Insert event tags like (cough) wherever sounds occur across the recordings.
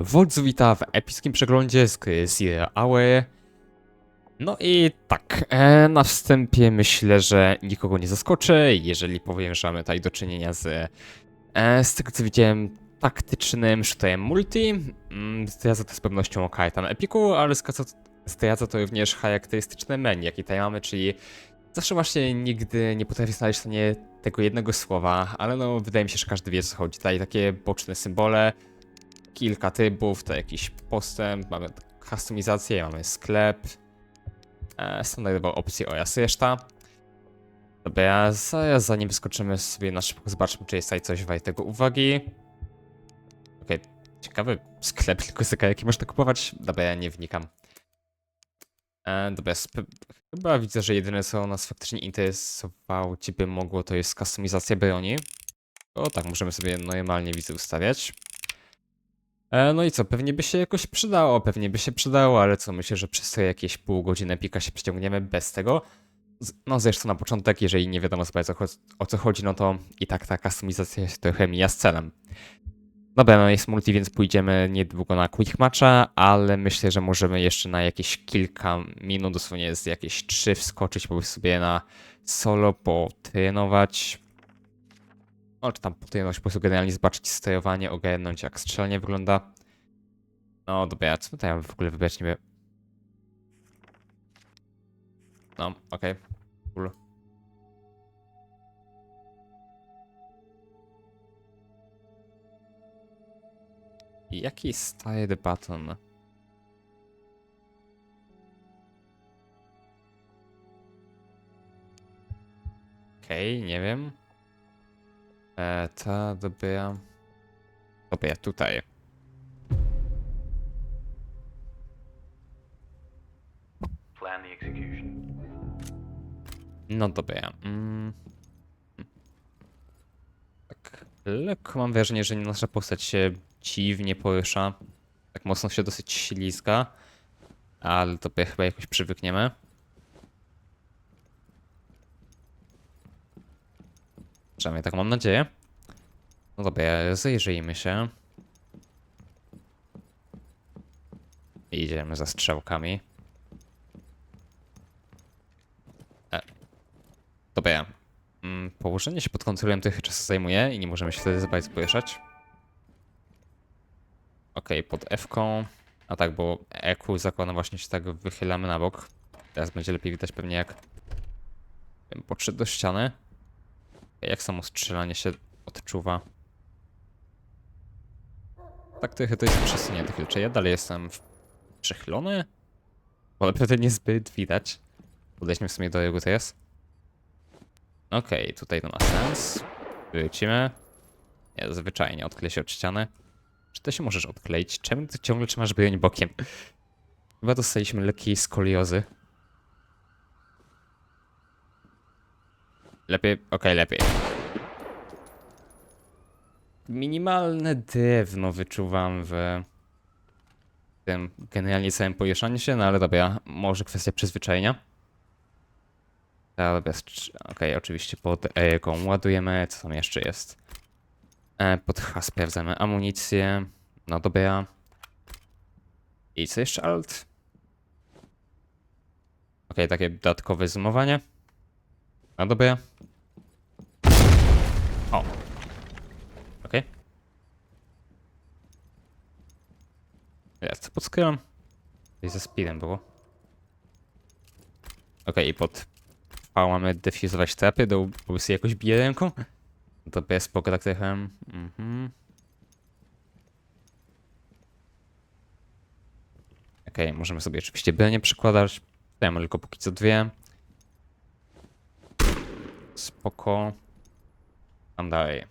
Wodzu wita w epickim przeglądzie z Zero Hour. No i tak, e, na wstępie myślę, że nikogo nie zaskoczę, jeżeli powiem, że mamy tutaj do czynienia z, e, z tego co widziałem, taktycznym shooterem multi. Mm, Zdradza to z pewnością Kaitan Epiku, ale zdradza, to również charakterystyczne menu, jakie tutaj mamy, czyli zawsze właśnie nigdy nie potrafię znaleźć w stanie tego jednego słowa, ale no wydaje mi się, że każdy wie co chodzi. Tutaj takie boczne symbole, kilka trybów, to jakiś postęp, mamy kustomizację, mamy sklep, e, standardowe opcje oraz reszta. Dobra, zaraz zanim wyskoczymy sobie na szybko, zobaczmy, czy jest tutaj coś wartego uwagi. Okej, ciekawy sklep, (laughs) tylko z jaki można kupować. Dobra, ja nie wnikam. E, dobra, chyba widzę, że jedyne co nas faktycznie interesowało ci by mogło to jest kustomizacja broni. O tak, możemy sobie normalnie widzę ustawiać. E, no i co, pewnie by się jakoś przydało, pewnie by się przydało, ale co, myślę, że przez te jakieś pół godziny pika się przeciągniemy bez tego. No zresztą na początek, jeżeli nie wiadomo sobie o co chodzi, no to i tak ta kustomizacja się trochę mija z celem. Dobra, no jest multi, więc pójdziemy niedługo na quick matcha, ale myślę, że możemy jeszcze na jakieś kilka minut, dosłownie z jakieś trzy wskoczyć, po prostu sobie na solo potrenować. No, czy tam potrenować, po prostu generalnie zobaczyć sterowanie, ogarnąć jak strzelanie wygląda. No dobra, co tutaj w ogóle wybrać niby? No, okej. Cool. I Jaki stary button? Okej, nie wiem. E, ta dobra. Dobra, tutaj. No dobra. Mm. Tak. Lekko mam wrażenie, że nasza postać się dziwnie porusza. Tak mocno się dosyć ślizga. Ale to chyba jakoś przywykniemy. Przynajmniej tak mam nadzieję. No dobra, zajrzyjmy się. Idziemy za strzałkami. Dobra. Mm, Położenie się pod kontrolem trochę czasu zajmuje i nie możemy się wtedy bardzo poruszać. Okej, pod F-ką. A tak, bo EQ zakładam właśnie się tak wychylamy na bok. Teraz będzie lepiej widać pewnie jak podszedł do ściany. Jak samo strzelanie się odczuwa. Tak trochę to jest przesunięte. Czy ja dalej jestem przechylony? Bo naprawdę niezbyt widać. Podejdźmy w sumie do jego teraz. Okej, tutaj to ma sens. Wrócimy. Nie, zwyczajnie odklej się od ściany. Czy to się możesz odkleić? Czemu ty ciągle trzymasz broń bokiem? Chyba dostaliśmy lekkiej skoliozy. Lepiej, okej, lepiej. Minimalne drewno wyczuwam w tym generalnie całym pomieszaniu się, no ale dobra, może kwestia przyzwyczajenia. Bez. Okej, oczywiście pod E ładujemy. Co tam jeszcze jest? E, pod H sprawdzamy amunicję. No dobra. I co jeszcze alt? Okej, takie dodatkowe zoomowanie. No dobra. O. Okej. Jest pod skórą. I ze speedem było. Okej, i pod a mamy defuzować trapy, do prostu jakoś bije ręką? To bez spoko tak trochę. Mhm. Okej, możemy sobie oczywiście bronię przykładać. Tutaj mamy tylko póki co dwie. Spoko. Tam dalej.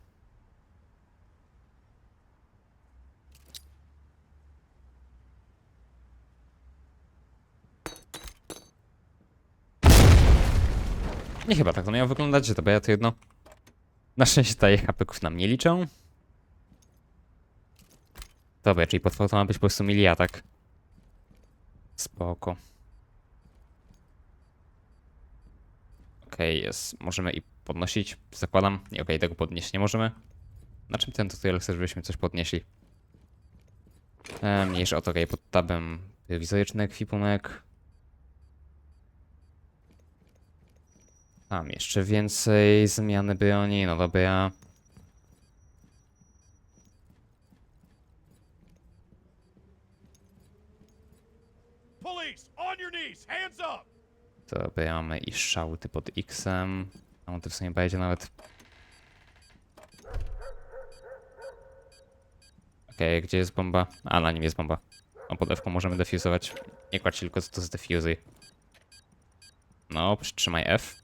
Nie chyba tak to miało wyglądać, że dobra, ja to jedno. Na szczęście tutaj hapeków nam nie liczą. Dobra, czyli potwór to ma być po prostu mili atak. Spoko. Jest. Możemy i podnosić, zakładam. Nie, okej, tego podnieść nie możemy. Na czym ten tutorial chce, żebyśmy coś podnieśli? E, mniejszy o to, pod tabem wizoryczny ekwipunek. Tam jeszcze więcej zmiany broni, no dobra. Police, on your knees, hands up! Dobra, mamy i szałty pod X-em. A on to w sumie będzie nawet. Okej, gdzie jest bomba? A, na nim jest bomba. O, pod F możemy defuzować. Nie kładź tylko co to z defuzy. No, przytrzymaj F.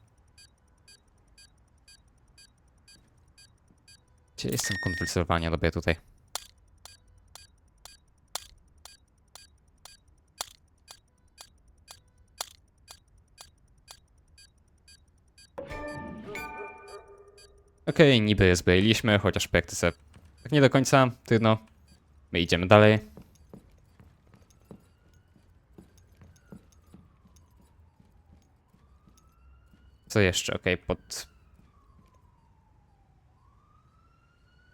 Gdzie jest ten kąt wycelowania? Dobra, tutaj. Okej, niby zbrojiliśmy, chociaż w praktyce tak nie do końca, trudno. My idziemy dalej. Co jeszcze? Okej, pod...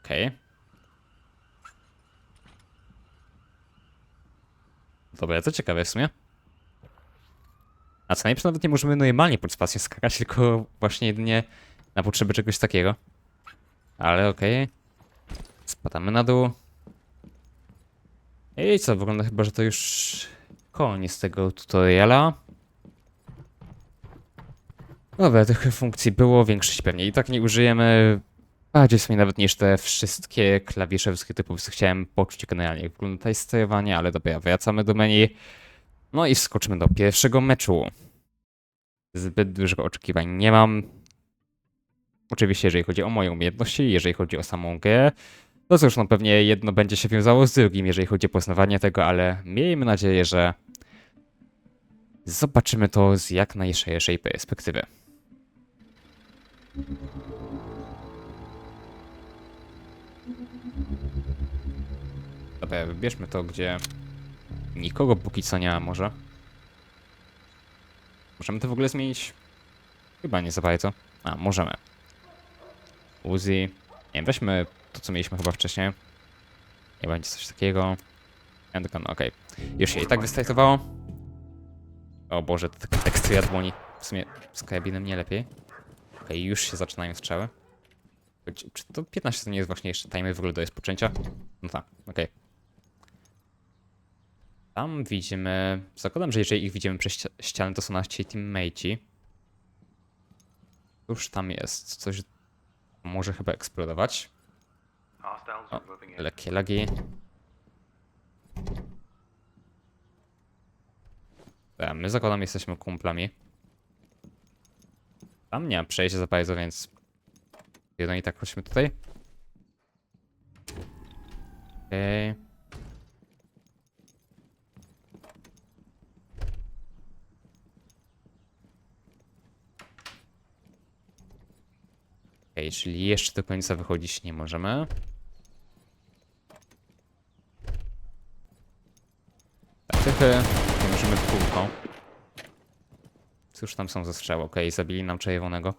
Okej. Dobra, to ciekawe w sumie. A co najlepsze, nawet nie możemy normalnie pod spacją skakać, tylko właśnie jedynie na potrzeby czegoś takiego. Ale okej. Spadamy na dół. I co, wygląda chyba, że to już koniec tego tutoriala. Dobra, tych funkcji było, większość pewnie i tak nie użyjemy. Bardziej w sumie nawet niż te wszystkie klawisze, wszystkie typy, po prostu chciałem poczuć generalnie jak wygląda tutaj sterowanie, ale dobra, wracamy do menu. No i skoczymy do pierwszego meczu. Zbyt dużego oczekiwań nie mam. Oczywiście, jeżeli chodzi o moje umiejętności, jeżeli chodzi o samą grę, no cóż, no pewnie jedno będzie się wiązało z drugim, jeżeli chodzi o poznawanie tego, ale miejmy nadzieję, że zobaczymy to z jak najszerszej perspektywy. Dobra, wybierzmy to, gdzie nikogo póki co nie ma może. Możemy to w ogóle zmienić? Chyba nie za bardzo. A, możemy. Uzi. Nie wiem, weźmy to, co mieliśmy chyba wcześniej. Nie będzie coś takiego. Handgun, okej. Już się i tak wystartowało. O Boże, to taka tekstura dłoni. W sumie z karabinem nie lepiej. Okej, już się zaczynają strzały. Choć- Czy to 15 to nie jest właśnie jeszcze timer w ogóle do rozpoczęcia? No tak, okej. Tam widzimy... Zakładam, że jeżeli ich widzimy przez ści- ścianę, to są nasi teammateci. Już tam jest coś... Może chyba eksplodować. In. Lekkie lagi. Dobra, my zakładam jesteśmy kumplami. Tam nie ma przejścia za bardzo, więc... Jedno i tak chodźmy tutaj. Okej. Okej, czyli jeszcze do końca wychodzić nie możemy. Tak, nie możemy w kółko. Cóż tam są ze strzał? Okej, zabili nam czerwonego.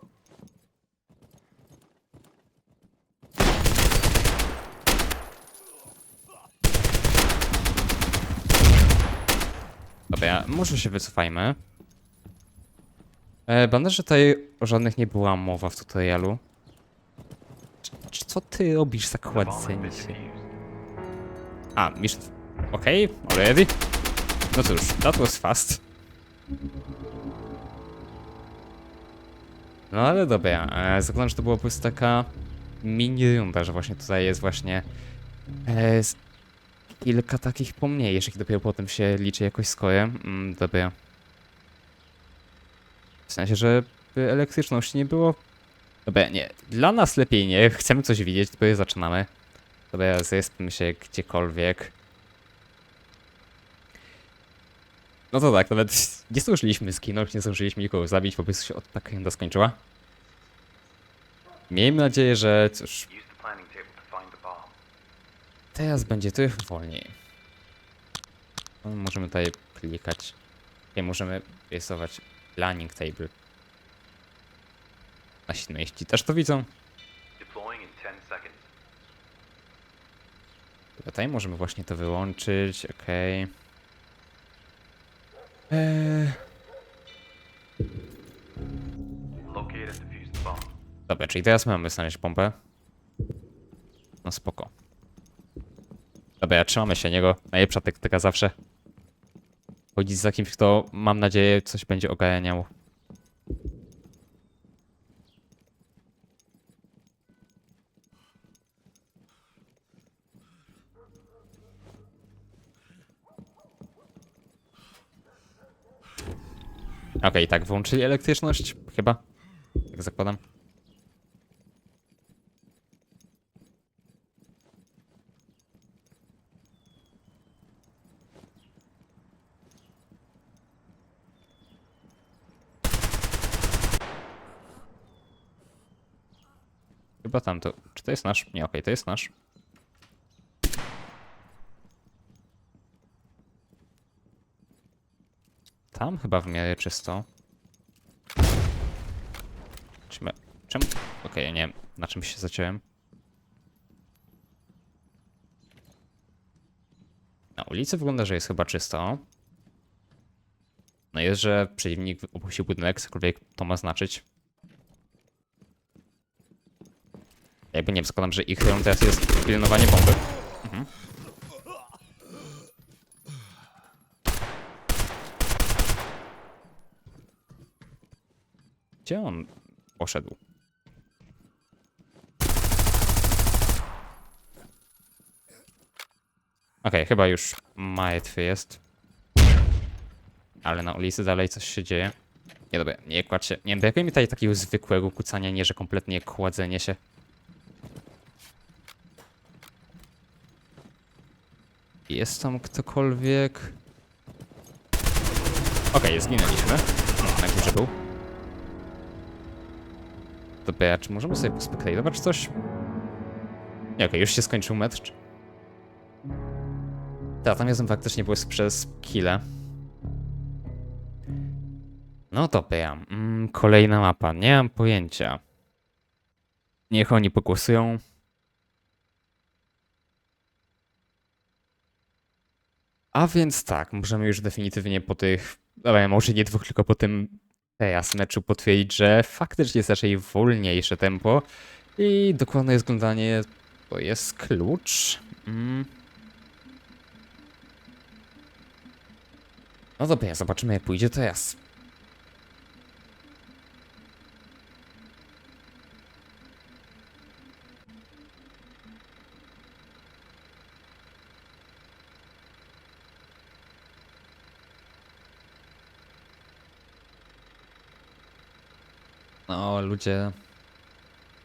Dobra, może się wycofajmy. E, bandaże tutaj o żadnych nie była mowa w tutorialu. Czy co ty robisz zakładzenie się? A, mission... Okej, already? No cóż, that was fast. No ale dobra, e, zakładam, że to była po prostu taka mini runda, że właśnie tutaj jest właśnie e, kilka takich pomniejszych i dopiero potem się liczy jakoś skoje. Mm, dobra. W sensie, że elektryczności nie było. Dobra, nie. Dla nas lepiej nie. Chcemy coś widzieć, dopiero zaczynamy. Dobra, zespmy się gdziekolwiek. No to tak, nawet (laughs) nie zdążyliśmy zginąć, nie zdążyliśmy nikogo zabić, po prostu się od tak runda skończyła. Miejmy nadzieję, że cóż, to teraz będzie trochę wolniej. No, możemy tutaj klikać. Nie, możemy rysować planning table. Nasi mieści też to widzą. Deploying in 10 seconds. Tutaj możemy właśnie to wyłączyć, okej. Eee. Dobra, czyli teraz mamy znaleźć bombę. No spoko. Dobra, trzymamy się niego. Najlepsza taktyka zawsze. Chodzić za kimś, kto mam nadzieję coś będzie ogarniał. Okej, tak, włączyli elektryczność, chyba. Jak zakładam. Chyba tam to. Czy to jest nasz? Nie, okej, to jest nasz. Tam chyba w miarę czysto. Czy my... Czemu? Okej, ja nie wiem, na czym się zaciąłem. Na ulicy wygląda, że jest chyba czysto. No jest, że przeciwnik opuścił budynek, cokolwiek to ma znaczyć. Jakby nie wiem, że ich rolą teraz jest pilnowanie bomby. Mhm. Gdzie on poszedł? Okej, chyba już martwy jest. Ale na ulicy dalej coś się dzieje. Nie, dobra, nie kładź się. Nie brakuje mi tutaj takiego zwykłego kucania, nie, że kompletnie kładzenie się. Jest tam ktokolwiek? Okej, zginęliśmy. No, na górze był. Dobra, czy możemy sobie pospektajdować coś? Nie, okej, już się skończył metr. czy- Tak, tam jestem faktycznie było przez kile. No dobra, mm, kolejna mapa, nie mam pojęcia. Niech oni pogłosują. A więc tak, możemy już definitywnie po tych, dobra, może nie dwóch, tylko po tym teraz meczu potwierdzić, że faktycznie jest raczej wolniejsze tempo i dokładne rozglądanie to jest klucz. Mm. No dobra, zobaczymy jak pójdzie teraz. No, ludzie.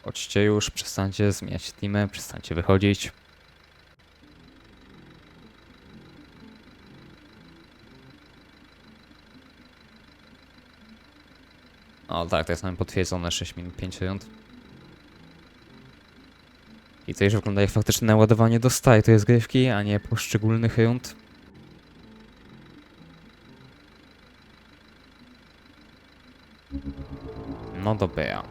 Chodźcie już, przestańcie zmieniać teamy, przestańcie wychodzić. O tak, jest nam potwierdzone 6 minut 5 rund. I to już wygląda jak faktyczne naładowanie do staj, to jest grywki, a nie poszczególnych rund. Dobra.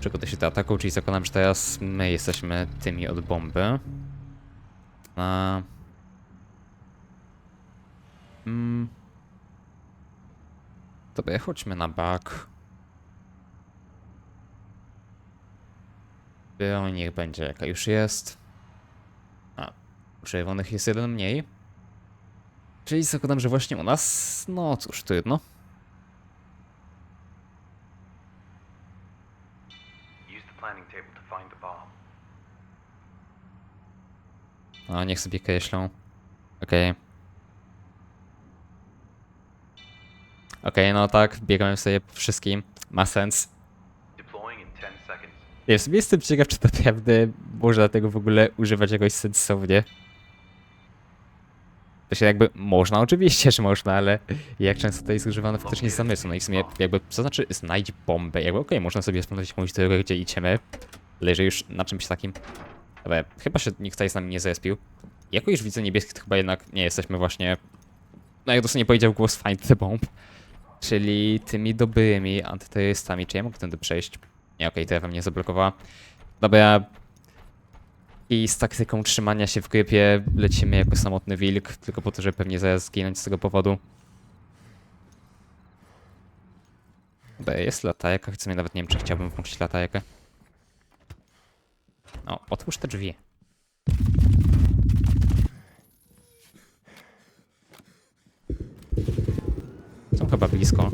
Przygotuj się do ataku, czyli zakładam, że teraz my jesteśmy tymi od bomby. A... Mm. Dobra, chodźmy na bak. Broń niech będzie jaka już jest. A, czerwonych jest jeden mniej. Czyli zakładam, że właśnie u nas, no cóż, trudno. Use the planning table to find the bomb. A, niech sobie kreślą. Okej. Okej, no tak, biegamy sobie po wszystkim. Ma sens. Deploying in 10 seconds. Ja w sumie jestem ciekaw, czy naprawdę można tego w ogóle używać jakoś sensownie. To się jakby można, oczywiście, że można, ale jak często to jest używane faktycznie z zamysłu. No i w sumie jakby, co znaczy znajdź bombę? Jakby okej, można sobie sprawdzić jakąś drogę, gdzie idziemy, ale jeżeli już na czymś takim... Dobra, chyba się nikt tutaj z nami nie zespił. Jako już widzę niebieskich, to chyba jednak nie jesteśmy właśnie... No jak dosłownie powiedział głos find the bomb. Czyli tymi dobrymi antyterrorystami. Czy ja mogę tędy przejść? Nie, okej, okay, to mnie zablokowała. Dobra, I z taktyką trzymania się w grypie lecimy jako samotny wilk, tylko po to, żeby pewnie zaraz zginąć z tego powodu. B jest latajka, w sumie nawet nie wiem, czy chciałbym włączyć latajkę. O, otwórz te drzwi. Są chyba blisko.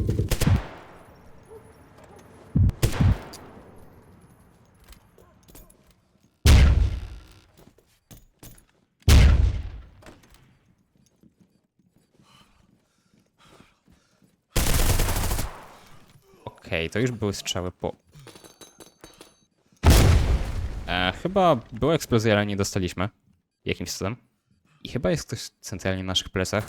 Okej, to już były strzały po... E, chyba była eksplozja, ale nie dostaliśmy. Jakimś cudem. I chyba jest ktoś centralnie na naszych plecach.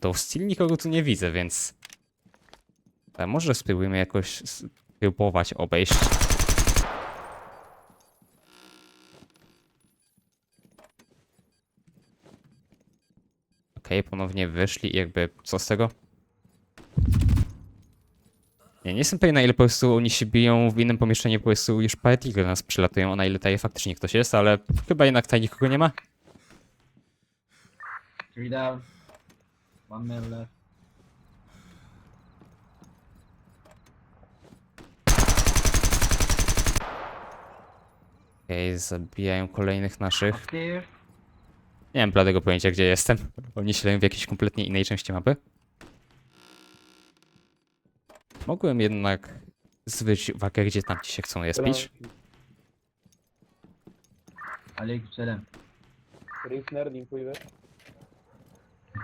To still nikogo tu nie widzę, więc... E, może spróbujmy jakoś spróbować obejść. Okej, ponownie wyszli i jakby co z tego? Nie, nie jestem pewien na ile po prostu oni się biją w innym pomieszczeniu, po prostu już do nas przylatują, a na ile tutaj faktycznie ktoś jest, ale chyba jednak tutaj nikogo nie ma. Three down. One man left. Okej, zabijają kolejnych naszych. Upstairs. Nie mam bladego pojęcia gdzie jestem. Oni się w jakiejś kompletnie innej części mapy. Mogłem jednak zwrócić uwagę, gdzie tam ci się chcą respić. Aleyküm selam. Reis nerede infoyu ver.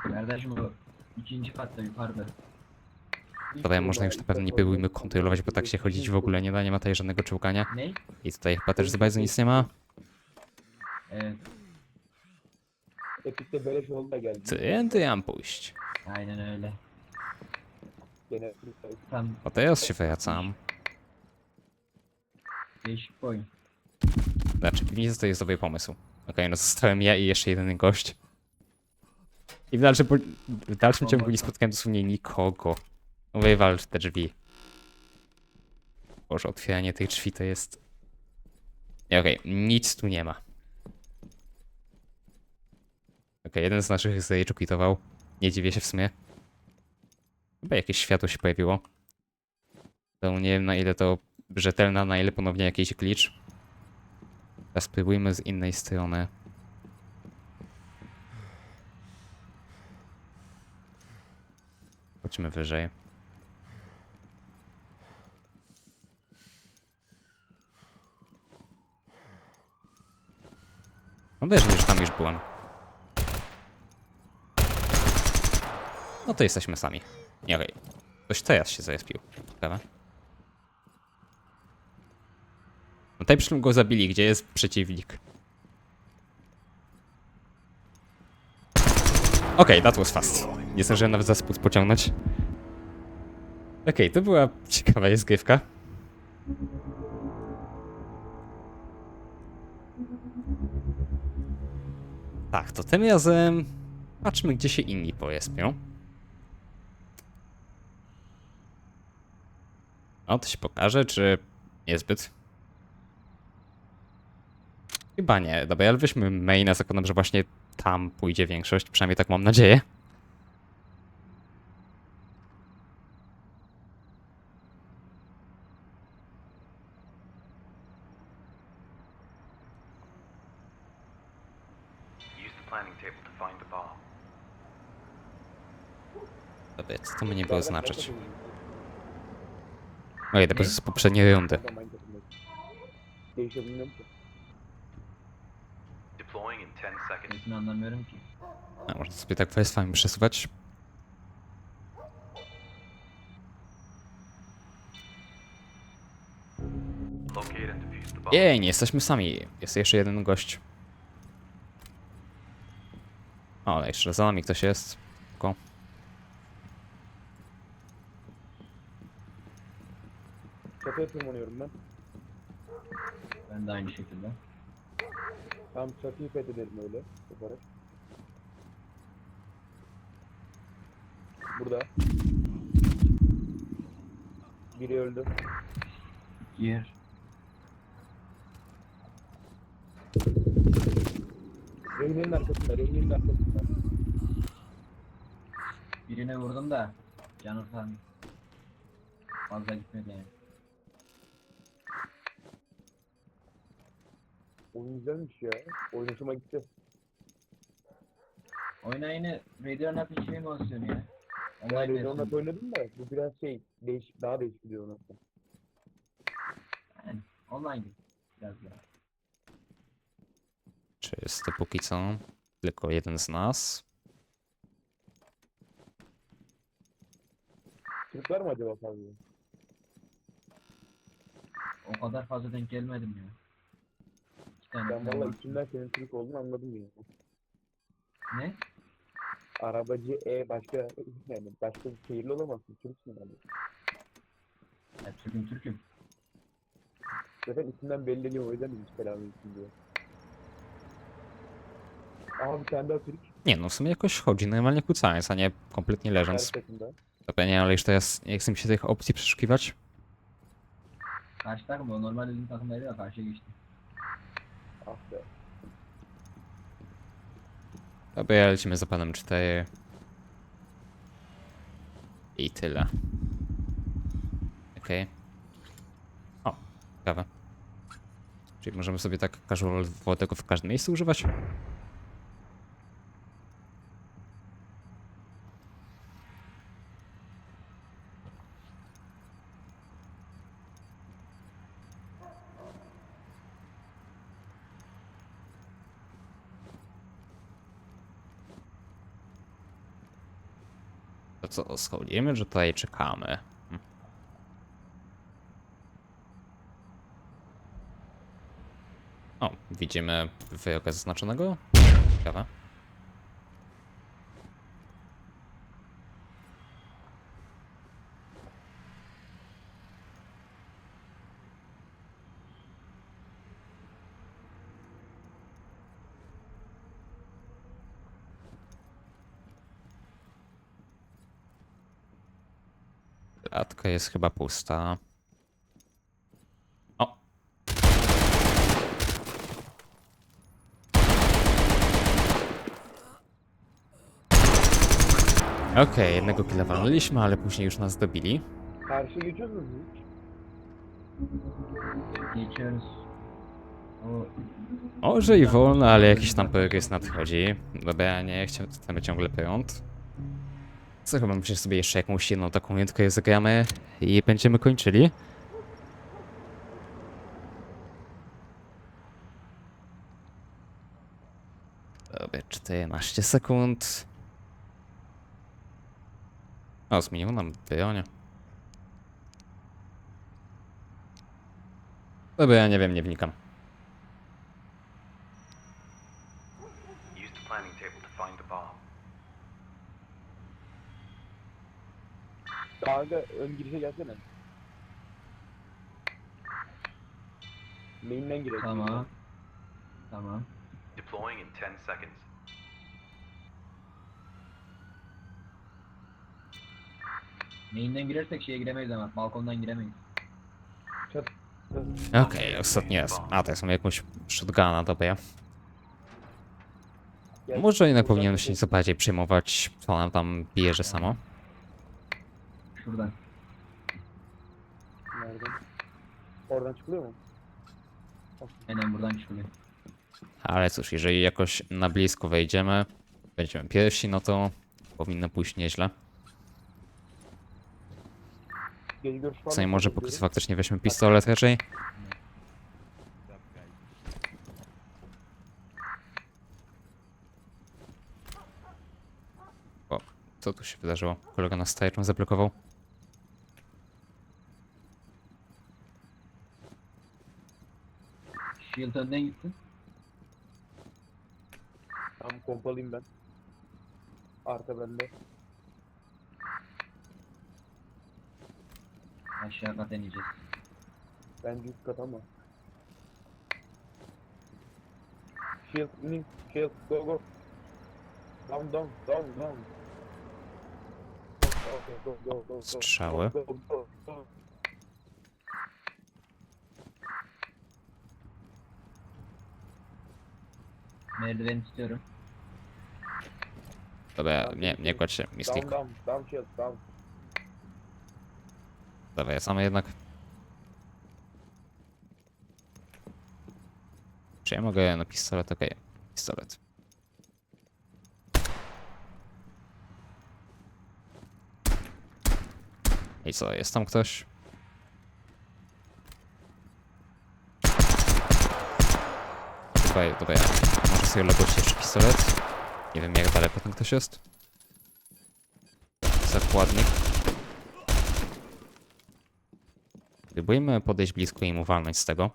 Kardeşim o ikinci katta yukarıda. Dobra, można już na pewno nie próbujmy kontrolować, bo tak się chodzić w ogóle nie da, nie ma tutaj żadnego czołgania. Ne? I tutaj chyba też za bardzo nic nie ma. Evet. Epic'te beleş yolda geldi. Tędy mam pójść. Aynen öyle. Tam O teraz się wracam. Znaczy, piwnica to jest dobry pomysł. Okej, no zostałem ja i jeszcze jeden gość. I w dalszym, po- w dalszym ciągu nie spotkałem dosłownie nikogo. Wywal te drzwi. Boże, otwieranie tych drzwi to jest... Nie, Okej, nic tu nie ma. Okej, jeden z naszych zajeczuk quitował. Nie dziwię się w sumie. Chyba jakieś światło się pojawiło. To nie wiem na ile to rzetelne, a na ile ponownie jakiś glitch. Teraz spróbujmy z innej strony. Chodźmy wyżej. Mam wrażenie, że tam już byłem. No to jesteśmy sami. Nie, okej. Ktoś teraz się zarespił. Ciekawe. No tutaj przy go zabili, gdzie jest przeciwnik. Okej, that was fast. Nie zdążyłem nawet za spód pociągnąć. Okej, to była ciekawa rozgrywka. Tak, to tym razem patrzmy, gdzie się inni pojespią. O, to się pokaże, czy niezbyt? Chyba nie. Dobra, ale weźmy maina, zakładam, że właśnie tam pójdzie większość, przynajmniej tak mam nadzieję. Dobra, co to mnie było znaczyć? Ojej, to jest z poprzedniej rundy. Değişebilmem ki. Deploying in 10 seconds. Sesini anlamıyorum ki. A, można sobie tak warstwami przesuwać. Jej, nie jesteśmy sami. Jest jeszcze jeden gość. O, ale jeszcze za nami ktoś jest. Spoko. Çatıya tırmanıyorum ben. Ben de aynı şekilde. Tam çatıyı fethedelim öyle. Yaparak. Burada. Biri öldü. Yer. Rehinenin arkasında, rehinenin arkasında. Birine vurdum da canı falan fazla gitmedi yani. Oyun güzelmiş ya. Oyun hoşuma gitti. Oyuna yine Radeon Up hiçbir mi olsun ya? Ben Online Raid Onat versiyonu. oynadım da bu biraz şey, değişik, daha değişik gidiyor Onat'tan. Yani online değil. Biraz daha. Czysty póki co. Tylko jeden z nas. Türk var mı acaba fazla? O kadar fazla denk gelmedim ya. Tane Ben valla içimden senin Türk olduğunu anladım ya. Ne? Arabacı E başka, yani başka bir şehirli olamazsın. Türksün yani. Ya, Türk'üm Türk'üm. Zaten isimden belli oluyor o yüzden dedim selamı için diye. Aha bir tane daha Türk. Nie no, w sumie jakoś chodzi, normalnie kucając, a nie kompletnie Her leżąc. takımda. Dobra, nie, ale już teraz nie chcę mi się tych opcji przeszukiwać. Karşı takım o normal bizim takımları da karşıya geçti. Be. Dobra, lecimy za panem 4. I tyle. Okej. O, ciekawe. Czyli możemy sobie tak casual tego w każdym miejscu używać? To co, schodzimy, że tutaj czekamy? O, widzimy wyroka zaznaczonego? Ciekawe. Jest chyba pusta. O! Okej, jednego killa walnęliśmy, ale później już nas dobili. Karşı geçiyoruz mu biz hiç? Geçiyoruz. O Może i wolno, ale jakiś tam progres nadchodzi. Dobra, ja nie chciałem, chcemy ciągle prąd. Co chyba sobie jeszcze jakąś jedną taką rundkę zagramy i będziemy kończyli. Dobra, 14 sekund. O, zmieniło nam broń. Dobra, ja nie wiem, nie wnikam. Use the planning table to find the bomb. Kanka ön girişe gelsene. Main'den girelim. tamam. Tamam. Deploying in 10 seconds. Main'den girersek şeye giremeyiz ama balkondan giremeyiz. Çat. Okej, ostatni raz. A, to jest mam jakąś shotguna, dobra. Gel. Może jednak powinienem się nieco bardziej przejmować, co nam tam bierze samo. Şuradan. Nereden? Oradan çıkılıyor mu? Aynen buradan çıkılıyor. Ale cóż, jeżeli jakoś na blisko wejdziemy, będziemy pierwsi, no to powinno pójść nieźle. Gece görüş Co nie mı? może póki co faktycznie weźmy pistolet raczej. O, co tu się wydarzyło? Kolega nas stajerą zablokował. Shield önden gitsin. Tamam pompalıyım ben. Arka bende. Aşağı kat ineceğiz. Bence üst kat ama. Shield, inin. Shield, go go. Down, down, down, down. Go, go, go, go, go. Strzały. Go, go, go. Merdiven tutuyorum. Dobra, nie, nie kładź się, Down, Mystic. down, down, shield, down. Dawaj, same jednak. Czy ja mogę na pistolet? Okej, pistolet. I co, jest tam ktoś? Dobra, dobra, sobie jeszcze pistolet? Nie wiem jak daleko ten ktoś jest. Zakładnik. Spróbujmy podejść blisko i mu walnąć z tego.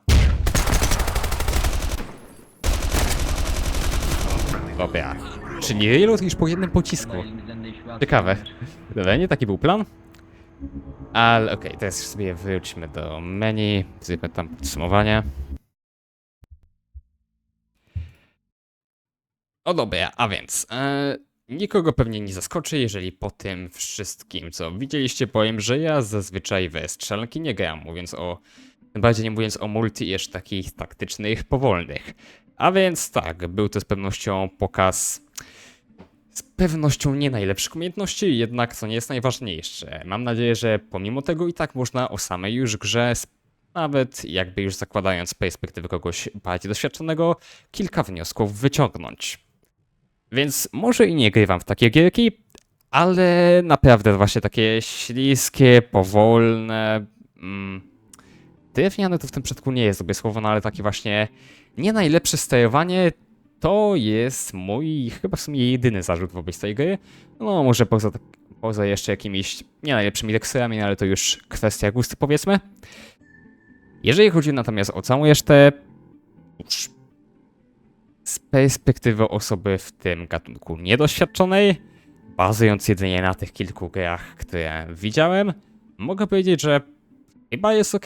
Dobra. Czyli reload już po jednym pocisku. Ciekawe. Dobra, nie taki był plan. Ale okej, teraz sobie wróćmy do menu, zróbmy tam podsumowanie. O dobra, a więc e, nikogo pewnie nie zaskoczy, jeżeli po tym wszystkim, co widzieliście, powiem, że ja zazwyczaj we strzelanki nie gram, mówiąc o, bardziej nie mówiąc o multi jeszcze takich taktycznych, powolnych. A więc tak, był to z pewnością pokaz z pewnością nie najlepszych umiejętności, jednak co nie jest najważniejsze. Mam nadzieję, że pomimo tego i tak można o samej już grze, nawet jakby już zakładając perspektywy kogoś bardziej doświadczonego, kilka wniosków wyciągnąć. Więc może i nie grywam w takie gierki, ale naprawdę właśnie takie śliskie, powolne... Mm, drewniane to w tym przypadku nie jest dobre słowo, no ale takie właśnie nie najlepsze sterowanie to jest mój chyba w sumie jedyny zarzut wobec tej gry. No może poza, tak- poza jeszcze jakimiś nie najlepszymi teksturami, no ale to już kwestia gustu powiedzmy. Jeżeli chodzi natomiast o całą resztę, z perspektywy osoby w tym gatunku niedoświadczonej, bazując jedynie na tych kilku grach, które widziałem, mogę powiedzieć, że chyba jest ok.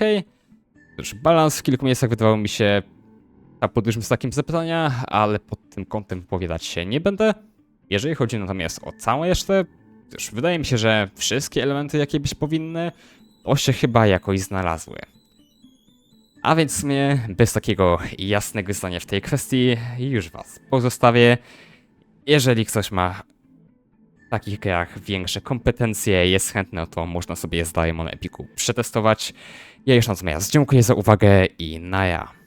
Cóż, balans w kilku miejscach wydawał mi się a podróżmy z takim zapytania, ale pod tym kątem wypowiadać się nie będę. Jeżeli chodzi natomiast o całą resztę, już wydaje mi się, że wszystkie elementy, jakie być powinny, to się chyba jakoś znalazły. A więc w sumie bez takiego jasnego zdania w tej kwestii już was pozostawię. Jeżeli ktoś ma w takich grach większe kompetencje, jest chętny, no to można sobie z Diamond Epiku przetestować. Ja już natomiast dziękuję za uwagę i na ja.